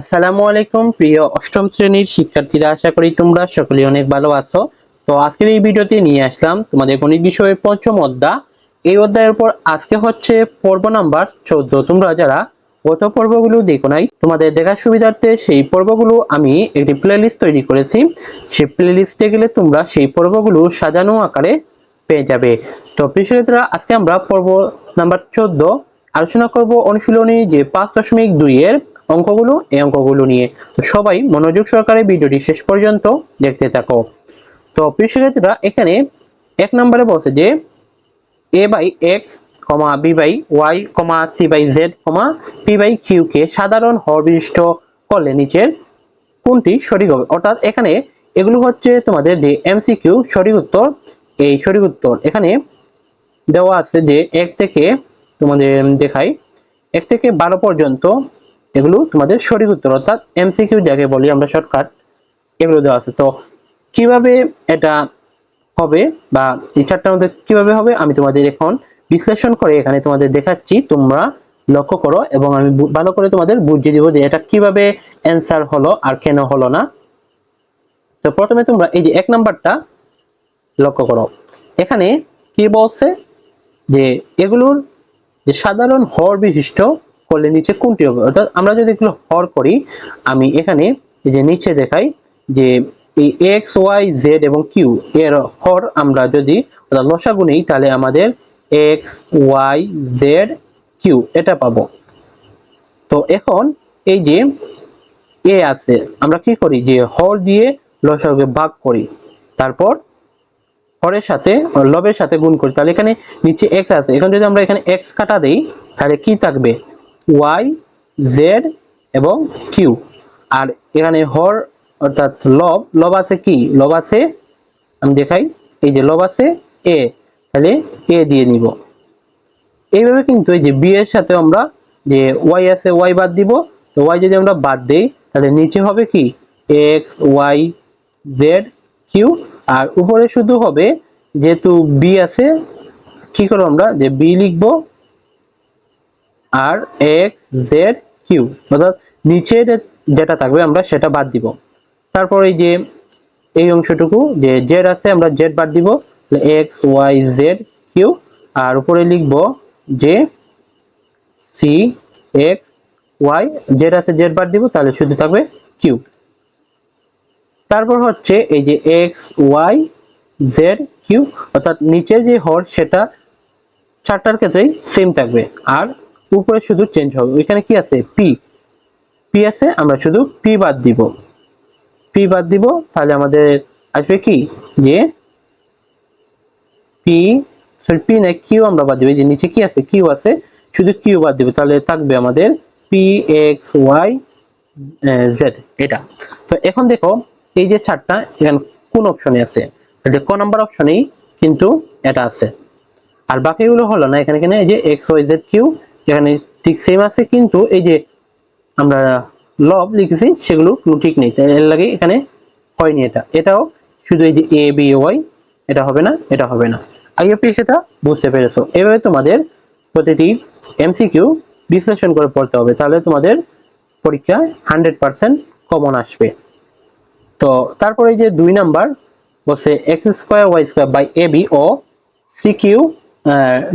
আসসালামু আলাইকুম, প্রিয় অষ্টম শ্রেণির শিক্ষার্থীরা, আশা করি তোমরা সকলে অনেক ভালো আছো। তো আজকের এই ভিডিওতে নিয়ে আসলাম তোমাদের গণিত বিষয়ের পঞ্চম অধ্যায়। এই অধ্যায়ের পর আজকে হচ্ছে পর্ব নাম্বার চোদ্দ। তোমরা যারা গত পর্বগুলো দেখো নাই, তোমাদের দেখার সুবিধার্থে সেই পর্বগুলো আমি একটি প্লেলিস্ট তৈরি করেছি। সেই প্লেলিস্টে গেলে তোমরা সেই পর্বগুলো সাজানো আকারে পেয়ে যাবে। তো প্রিয় শিক্ষার্থীরা, আজকে আমরা পর্ব নাম্বার চোদ্দ আলোচনা করব অনুশীলনী যে পাঁচ দশমিক দুই এর অঙ্কগুলো, এই অঙ্কগুলো নিয়ে। তো সবাই মনোযোগ সহকারে ভিডিওটি শেষ পর্যন্ত দেখতে থাকো। তো প্রিয় শিক্ষার্থীরা, এখানে এক নম্বরে বলছে যে A by X comma B by Y comma C by Z comma P by Q কে সাধারণ হর বিশিষ্ট করলে নিচের কোনটি সঠিক হবে? অর্থাৎ এখানে এগুলো হচ্ছে তোমাদের যে এমসিকিউ সঠিক উত্তর, এই সঠিক উত্তর। এখানে দেওয়া আছে যে এক থেকে তোমাদের দেখাই, এক থেকে বারো পর্যন্ত এগুলো তোমাদের সঠিক উত্তর, অর্থাৎ এমসিকিউ যাকে বলি আমরা শর্টকাট এগুলো দেওয়া আছে। তো কীভাবে এটা হবে বা এই চারটার মধ্যে কীভাবে হবে, আমি তোমাদের এখন বিশ্লেষণ করে এখানে তোমাদের দেখাচ্ছি। তোমরা লক্ষ্য করো এবং আমি ভালো করে তোমাদের বুঝিয়ে দিব যে এটা কীভাবে অ্যান্সার হলো আর কেন হলো না। তো প্রথমে তোমরা এই যে এক নাম্বারটা লক্ষ্য করো। এখানে কি বলছে? যে এগুলোর যে সাধারণ হর বিশিষ্ট করলে নিচে কোনটি হবে? অর্থাৎ আমরা যদি এগুলো হর করি, আমি এখানে যে নিচে দেখাই যে এই এক্স ওয়াই জেড এবং কিউ এর হর আমরা যদি অর্থাৎ লসাগু নেই, তাহলে আমাদের এক্স ওয়াই জেড কিউ এটা পাবো। তো এখন এই যে এ আছে, আমরা কি করি? যে হর দিয়ে লসাগুকে ভাগ করি, তারপর হরের সাথে, লবের সাথে গুণ করি। তাহলে এখানে নিচে এক্স আছে, এখন যদি আমরা এখানে এক্স কাটা দেই, তাহলে কি থাকবে? ওয়াই, জেড এবং কিউ। আর এখানে হর অর্থাৎ লব লব আছে কি? লব আছে, আমি দেখাই, এই যে লব আছে, এ। তাহলে এ দিয়ে নিব। এইভাবে কিন্তু এই যে বি এর সাথে আমরা যে ওয়াই আছে, ওয়াই বাদ দিব। তো ওয়াই যদি আমরা বাদ দেই, তাহলে নিচে হবে কি? X, Y, Z, Q. আর উপরে শুধু হবে, যেহেতু বি আছে, কি করব আমরা? যে বি লিখব আর এক্স জেড কিউ অর্থাৎ নিচের যেটা থাকবে, আমরা সেটা বাদ দিব। তারপর এই যে এই অংশটুকু, যে জেড আছে, আমরা জেড বাদ দিব। এক্স ওয়াই জেড কিউ আর উপরে লিখব যে সি এক্স ওয়াই জেড আছে জেড বাদ দিব, তাহলে শুধু থাকবে কিউ তারপর হচ্ছে এই যে এক্স ওয়াই জেড কিউ অর্থাৎ নিচের যে হর, সেটা চারটার ক্ষেত্রেই সেম থাকবে। আর উপরে শুধু চেঞ্জ হবে। ওইখানে কি আছে? পি পি আছে, আমরা শুধু পি বাদ দিব। পি বাদ দিব, তাহলে আমাদের আসবে কি? যে পি সরি পি না কিউ আমরা বাদ দিব। যে নিচে কি আছে? কিউ আছে, শুধু কিউ বাদ দিব। তাহলে থাকবে আমাদের পি এক্স ওয়াই জেড এটা। তো এখন দেখো, এই যে চারটা, এখানে কোন অপশনে আছে? ক নাম্বার অপশনেই কিন্তু এটা আছে। আর বাকিগুলো হলো না, এখানে এখানে এই যে এক্স ওয়াই জেড কিউ এখানে ঠিক সেম আছে, কিন্তু এই যে আমরা লব লিখেছি, সেগুলো কোনো ঠিক নেই। তাই এর লাগে এখানে হয়নি এটা। এটাও শুধু এই যে এ বি ওয়াই এটা হবে না, এটা হবে না। আইএপি সেটা বুঝতে পেরেছ। এভাবে তোমাদের প্রতিটি এমসিকিউ বিশ্লেষণ করে পড়তে হবে, তাহলে তোমাদের পরীক্ষায় হান্ড্রেড পার্সেন্ট কমন আসবে। তো তারপরে এই যে দুই নাম্বার, বলছে X square Y square by A B O C Q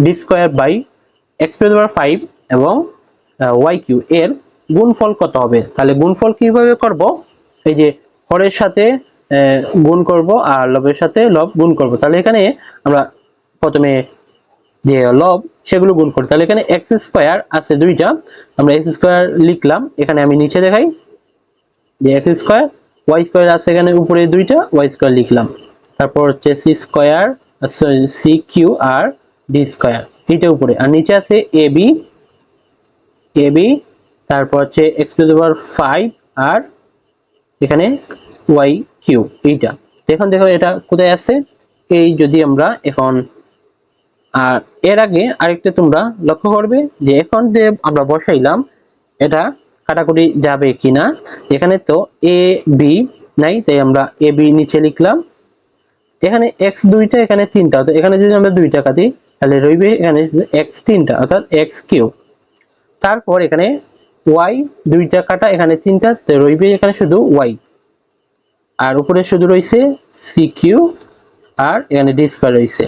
D square by X to power five এবং ওয়াই কিউ এর গুণফল কত হবে? তাহলে গুণফল কীভাবে করব? এই যে হরের সাথে গুণ করব আর লবের সাথে লব গুণ করব। তাহলে এখানে আমরা প্রথমে যে লব, সেগুলো গুণ করি। তাহলে এখানে এক্স স্কোয়ার আছে দুইটা। আমরা এক্স স্কোয়ার লিখলাম। এখানে আমি নিচে দেখাই। যে এক্স স্কোয়ার ওয়াই স্কোয়ার আছে এখানে উপরে দুইটা ওয়াই স্কোয়ার লিখলাম। তারপর হচ্ছে সি স্কোয়ার সি কিউ আর ডি স্কোয়ার এইটা উপরে। আর নিচে আছে এ বি এ বি, তারপর হচ্ছে এক্স টু পাওয়ার ফাইভ আর এখানে ওয়াই কিউ এইটা। তো এখন দেখো এটা কোথায় আছে? এই যদি আমরা এখন, আর এর আগে আরেকটা তোমরা লক্ষ্য করবে যে এখন যে আমরা বসাইলাম, এটা কাটাকুটি যাবে কিনা? এখানে তো এ বি নাই, তাই আমরা এ বি নিচে লিখলাম। এখানে এক্স দুইটা, এখানে তিনটা। অর্থাৎ এখানে যদি আমরা দুইটা কাটি তাহলে রইবে এখানে এক্স তিনটা, অর্থাৎ এক্স কিউ। তারপর এখানে ওয়াই দুইটা কাটা এখানে তিনটা রইবে এখানে শুধু ওয়াই আর উপরে শুধু রয়েছে সি কিউ, আর এখানে ডি স্কোয়ার রয়েছে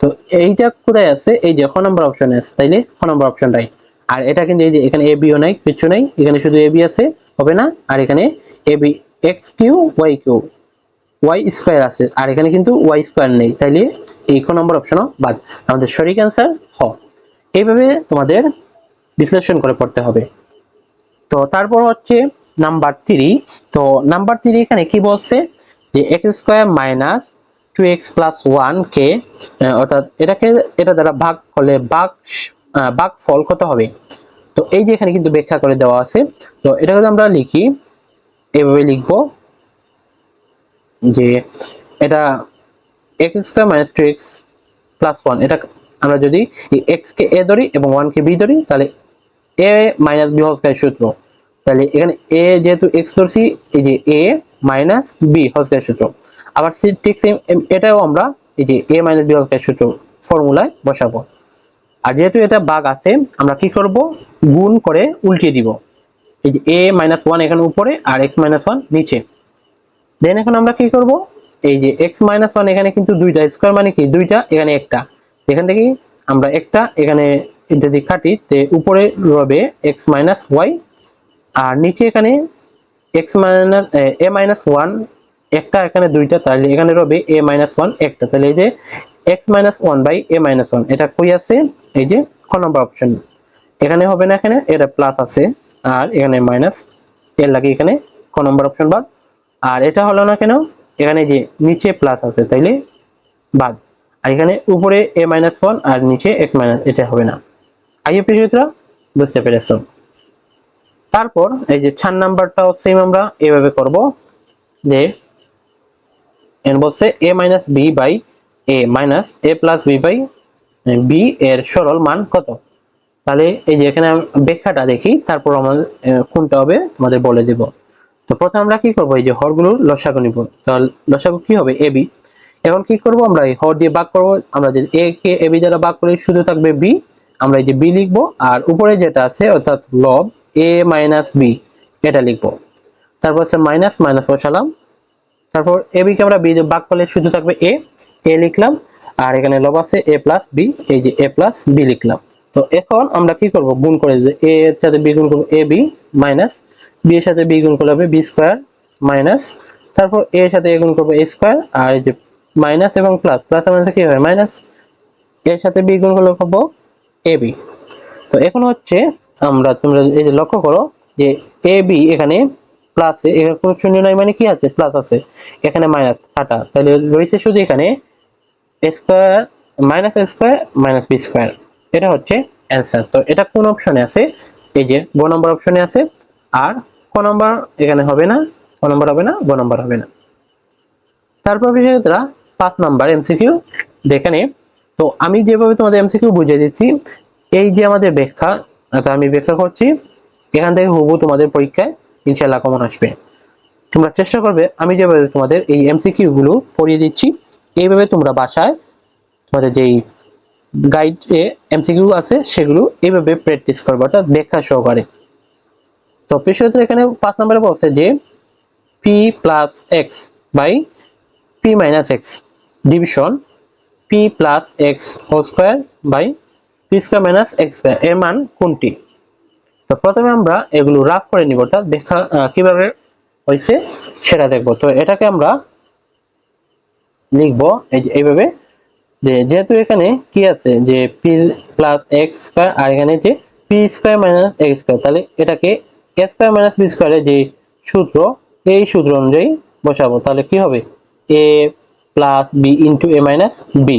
তো এইটা কোথায় আছে? এই যে, খ নম্বর অপশনে আছে, তাইলে খ নম্বর অপশনটাই আর এটা কিন্তু এই যে, এখানে এ বিও নাই, কিছু নাই, এখানে শুধু এ বি আছে, হবে না? আর এখানে A B X Q Y Q Y square আছে, আর এখানে কিন্তু ওয়াই স্কোয়ার নেই, তাইলে এই নম্বর অপশনও বাদ। আমাদের সঠিক অ্যান্সার খ এইভাবে তোমাদের বিশ্লেষণ করে পড়তে হবে। তো তারপর হচ্ছে নাম্বার থ্রি তো নাম্বার থ্রি এখানে কি বলছে? যে X square minus two X plus one কে অর্থাৎ এটাকে, এটা দ্বারা ভাগ করলে ভাগ ভাগ ফল কত হবে? তো এই যে এখানে কিন্তু ব্যাখ্যা করে দেওয়া আছে। তো এটা যদি আমরা লিখি, এভাবে লিখব যে এটা x square minus two x plus one এটা আমরা যদি এক্স কে এ ধরি এবং ওয়ান কে বি ধরি, তাহলে a minus b whole square সূত্র। তাহলে এখানে এ যেহেতু এক্স ধরছি, এই যে a minus b whole square সূত্র। আবার ঠিক সেম এটাও আমরা এই যে a minus b whole square সূত্র ফর্মুলায় বসাবো। আর যেহেতু এটা বাগ আছে, আমরা কি করব? গুণ করে উল্টিয়ে দিব। এই যে এ মাইনাস ওয়ান এখানে উপরে, আর এক্স মাইনাস ওয়ান নিচে। দেন এখন আমরা কি করব? এই যে এক্স মাইনাস ওয়ান এখানে কিন্তু দুইটা স্কোয়ার মানে কি? দুইটা, এখানে একটা। এখান থেকে আমরা একটা, এখানে যদি কাটি তে উপরে রবে এক্স মাইনাস ওয়াই আর নিচে এখানে x minus a minus one একটা এখানে দুইটা, তাহলে এখানে রবে এ মাইনাস ওয়ান একটা। তাহলে এই যে x minus one by a minus one এটা কই আছে? এই যে ক নম্বর অপশন এখানে হবে না এখানে, এটা প্লাস আছে, আর এখানে মাইনাস এর লাগে এখানে ক নম্বর অপশন বাদ। আর এটা হলো না কেন? এখানে যে নিচে প্লাস আছে, তাইলে বাদ। আর এখানে উপরে এ মাইনাস ওয়ান আর নিচে এক্স মাইনাস এটা হবে না। আইএ প্রিয়তরা বুঝতে পেরেছ? তারপর এই যে চার নাম্বারটাও সেম আমরা এভাবে করব যে এন বলছে a minus b by a minus a plus b by b এর সরল মান কত? তাহলে এই যে এখানে ব্যাখ্যাটা দেখি, তারপর আমাদের কোনটা হবে তোমাদের বলে দেব। তো প্রথমে আমরা কি করব? এই যে হরগুলোর লসাগু নিব। তাহলে লসাগু কি হবে? A, b. এখন কি করব আমরা? এই হর দিয়ে ভাগ করব। আমরা যদি এ, কে, এ, বি দ্বারা ভাগ করি, শুধু থাকবে বি। আমরা এই যে বি লিখব, আর উপরে যেটা আছে, অর্থাৎ লব, এ মাইনাস বি, এটা লিখব। তারপর হচ্ছে মাইনাস মাইনাস বসালাম তারপর এ, বি কে আমরা বি ভাগ করলে শুধু থাকবে এ। এ লিখলাম। আর এখানে লব আছে, এ প্লাস বি। এই যে এ প্লাস বি লিখলাম। তো এখন আমরা কি করব? গুণ করে যে এ এর সাথে বি গুণ করব, এ বি মাইনাস বি এর সাথে বি গুণ করলে হবে বি স্কোয়ার মাইনাস তারপর এ এর সাথে এ গুণ করব এ স্কোয়ার আর এই যে মাইনাস এবং প্লাস প্লাস মাইনাসে কি হবে? মাইনাস এর সাথে বি গুণ করলে পাবো এ বি তো এখন হচ্ছে আমরা, তোমরা এই যে লক্ষ্য করো যে এ বি এখানে প্লাসে এখানে কোনো শূন্য নাই মানে কি আছে? প্লাস আছে। এখানে মাইনাস কাটা তাহলে রয়েছে শুধু এখানে square minus square minus b square এটা হচ্ছে অ্যান্সার তো এটা কোন অপশনে আছে? এই যে গ নম্বর অপশনে আছে। আর ক নম্বর এখানে হবে না, ক নম্বর হবে না, গ নম্বর হবে না। তারপর বিষয়টা পাঁচ নাম্বার এমসিকিউ যেখানে তো আমি যেভাবে তোমাদের এমসিকিউ বুঝিয়ে দিচ্ছি, এই যে আমাদের ব্যাখ্যা অর্থাৎ আমি ব্যাখ্যা করছি, এখান থেকে হুবহু তোমাদের পরীক্ষায় ইনশাল্লাহ কমন আসবে। তোমরা চেষ্টা করবে, আমি যেভাবে তোমাদের এই এমসিকিউ গুলো পড়িয়ে দিচ্ছি, এইভাবে তোমরা বাসায় তোমাদের যেই গাইড এ এমসিকিউ আছে, সেগুলো এইভাবে প্র্যাকটিস করবে, অর্থাৎ ব্যাখ্যা সহকারে। তো পেশাতে এখানে পাঁচ নম্বরে বলছে যে p plus x by p minus x division p plus x whole square by p square minus x square এর মান কোনটি? তো প্রথমে আমরা এগুলো রাফ করে নিব অর্থাৎ আহ, কীভাবে হয়েছে সেটা দেখব। তো এটাকে আমরা লিখব এই যে এইভাবে যে যেহেতু এখানে কি আছে যে পি প্লাস এক্স স্কোয়ার আর এখানে যে p square minus x square তাহলে এটাকে এ মাইনাস বি স্কোয়ারের যে সূত্র এই সূত্র অনুযায়ী বসাবো। তাহলে কি হবে? A plus b into a minus b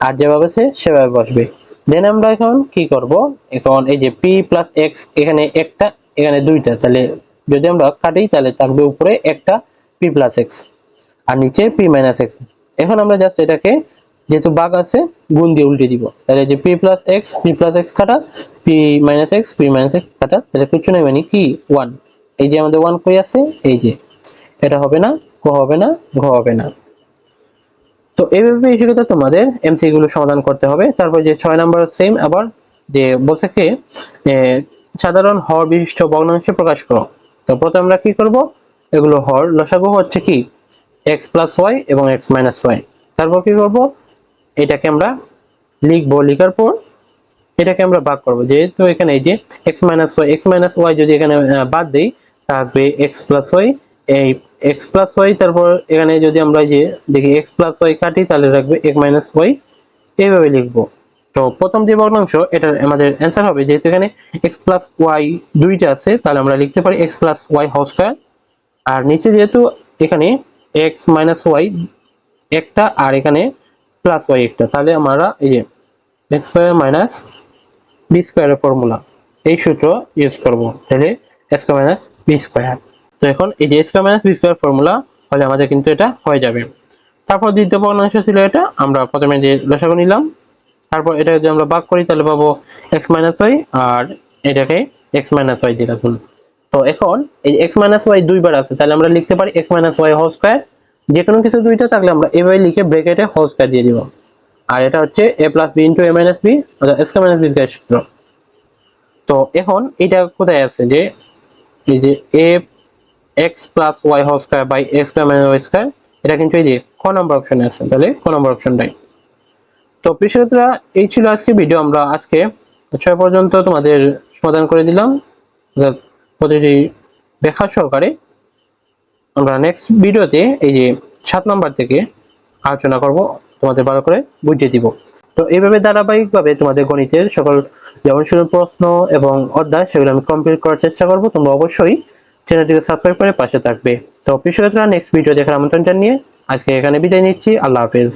আর যেভাবে আছে, সেভাবে বসবে। দেন আমরা এখন কি করব? এখন এই যে পি প্লাস এক্স এখানে একটা, এখানে দুইটা। তাহলে যদি আমরা কাটি, তাহলে থাকবে উপরে একটা পি প্লাস এক্স আর নিচে পি মাইনাস এক্স এখন আমরা জাস্ট এটাকে যেহেতু বাঘ আছে, গুণ দিয়ে উল্টে দিব। তাহলে যে p plus x p plus x কাটা p minus x p minus x কাটা, তাহলে কিছু নেই মানে কি? ওয়ান এই যে আমাদের ওয়ান কই আছে? এই যে। এটা হবে না ক হবে না, ঘ হবে না। তো এইভাবে এসে তোমাদের এমসি গুলো সমাধান করতে হবে। তারপর যে ছয় নাম্বার সেম আবার যে বলছে কি? সাধারণ হর বিশিষ্ট ভগ্নাংশে প্রকাশ করো। তো প্রথমে আমরা কি করব? এগুলো হর, লসাগু হচ্ছে কি? এক্স প্লাস ওয়াই এবং এক্স মাইনাস ওয়াই তারপর কি করব? এটাকে আমরা লিখব, লিখার পর এটাকে আমরা ভাগ করব। যেহেতু এখানে এই যে x minus y x minus y যদি এখানে বাদ দেই, থাকবে x প্লাস ওয়াই এই x প্লাস ওয়াই তারপর এখানে যদি আমরা এই যে দেখি x প্লাস ওয়াই কাটি, তাহলে রাখবে x মাইনাস ওয়াই এইভাবে লিখব। তো প্রথম যে ভগ্নাংশ এটা আমাদের অ্যান্সার হবে। যেহেতু এখানে x প্লাস ওয়াই দুইটা আছে, তাহলে আমরা লিখতে পারি x plus y whole square আর নিচে যেহেতু এখানে x মাইনাস ওয়াই একটা, আর এখানে প্লাস ওয়াই একটা। তাহলে আমরা এই এ স্কোয়ার মাইনাস বি স্কোয়ারের ফর্মুলা এই সূত্র ইউজ করব। তাহলে স্কোয়ার মাইনাস বি স্কোয়ার তো এখন এই যে square minus b square formula হলে আমাদের কিন্তু এটা হয়ে যাবে। তারপর দ্বিতীয় ভগ্নাংশ ছিল এটা, আমরা প্রথমে যে লসাগু নিলাম। তারপর এটা যদি আমরা ভাগ করি, তাহলে পাবো এক্স মাইনাস ওয়াই আর এটাকে এক্স মাইনাস ওয়াই দিয়ে রাখুন। তো এখন এই এক্স মাইনাস ওয়াই দুইবার আছে, তাহলে আমরা লিখতে পারি x minus y whole square যে কোনো কিছু দুইটা থাকলে আমরা এভাবে লিখে ব্রেকেটে হোল স্কোয়ার দিয়ে দিব। আর এটা হচ্ছে a plus b into a minus b অর্থাৎ স্কোয়ার মাইনাস বি স্কোয়ার সূত্র। তো এখন এটা কোথায় আছে যে, এই যে a x plus y whole square by a square minus y square এটা কিন্তু এই যে ক নম্বর অপশনে আছে, তাহলে ক নম্বর অপশনটাই তো প্রিয় এই ছিল আজকে ভিডিও আমরা আজকে ছয় পর্যন্ত তোমাদের সমাধান করে দিলাম। প্রতিটি ব্যাখ্যা সহকারে আমরা নেক্সট ভিডিওতে এই যে সাত নাম্বার থেকে আলোচনা করব, তোমাদের ভালো করে বুঝিয়ে দিব। তো এইভাবে ধারাবাহিকভাবে তোমাদের গণিতের সকল যেমন শুরু প্রশ্ন এবং অধ্যায় সেগুলো আমি কমপ্লিট করার চেষ্টা করব, তোমরা অবশ্যই চ্যানেলটিকে সাবস্ক্রাইব করে পাশে থাকবে। তো প্রিয় নেক্সট ভিডিও দেখার আমন্ত্রণ জানিয়ে আজকে এখানে বিদায় নিচ্ছি, আল্লাহ হাফেজ।